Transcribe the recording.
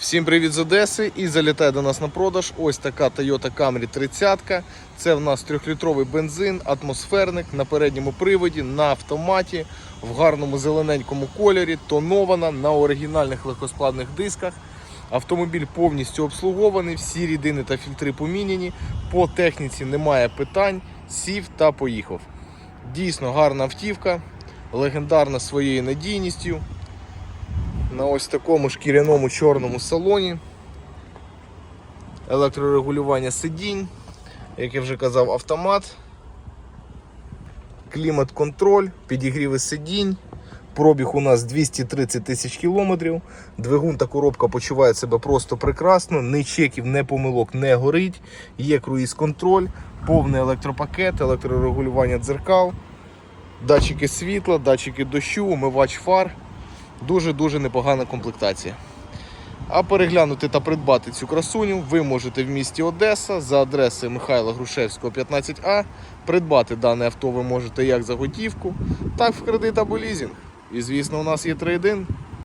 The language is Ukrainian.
Всім привіт з Одеси і залітає до нас на продаж ось така Toyota Camry 30. Це в нас 3-літровий бензин, атмосферник на передньому приводі, на автоматі, в гарному зелененькому кольорі, тонована на оригінальних легкоскладних дисках. Автомобіль повністю обслугований, всі рідини та фільтри поміняні. По техніці немає питань, сів та поїхав. Дійсно гарна автівка, легендарна своєю надійністю на ось такому шкіряному чорному салоні. Електрорегулювання сидінь, як я вже казав, автомат, клімат-контроль, підігріви сидінь. Пробіг у нас 230 тисяч кілометрів. Двигун та коробка почувають себе просто прекрасно. Ні чеків, ні помилок не горить. Є круїз-контроль, повний електропакет, електрорегулювання дзеркал, датчики світла, датчики дощу, умивач фар. Дуже-дуже непогана комплектація. А переглянути та придбати цю красуню ви можете в місті Одеса за адресою Михайла Грушевського, 15А. Придбати дане авто ви можете як за готівку, так в кредит або лізінг. І звісно, у нас є трейдин.